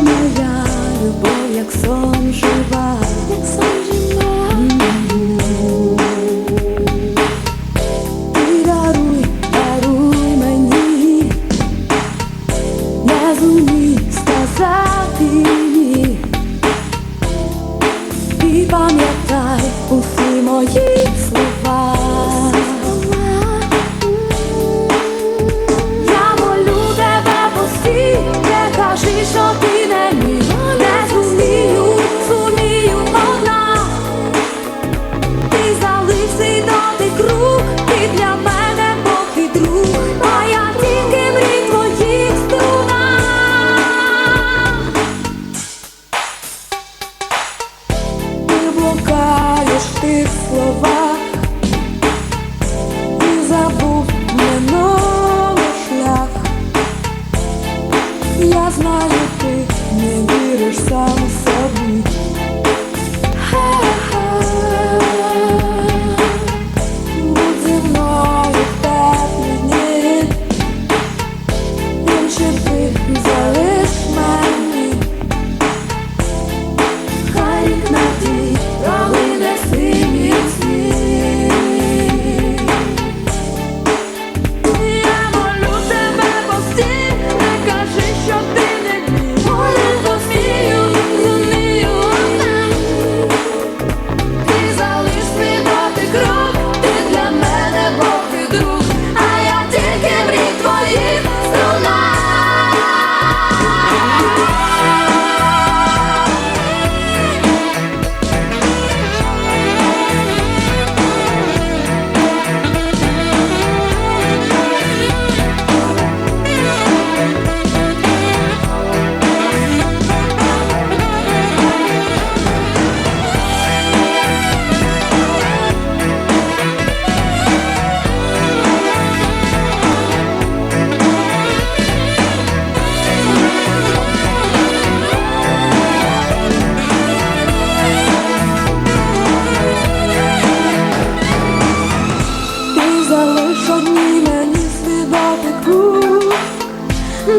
моя любов, як сон жива, як сон жива. Ти даруй, даруй мені, не зумій сказати ні. І пам'ятай усі мої слова. Я молю тебе, пусти, не кажи, що ти словах і забув не новий шлях. Я знаю, ти не віриш сам.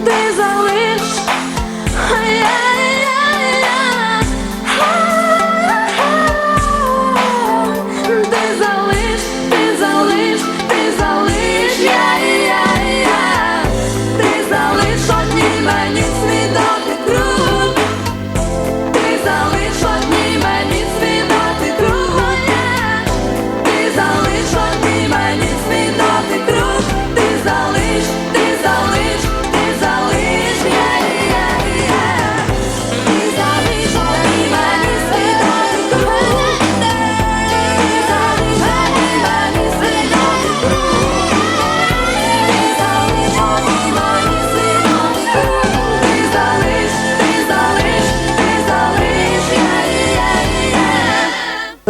Desalento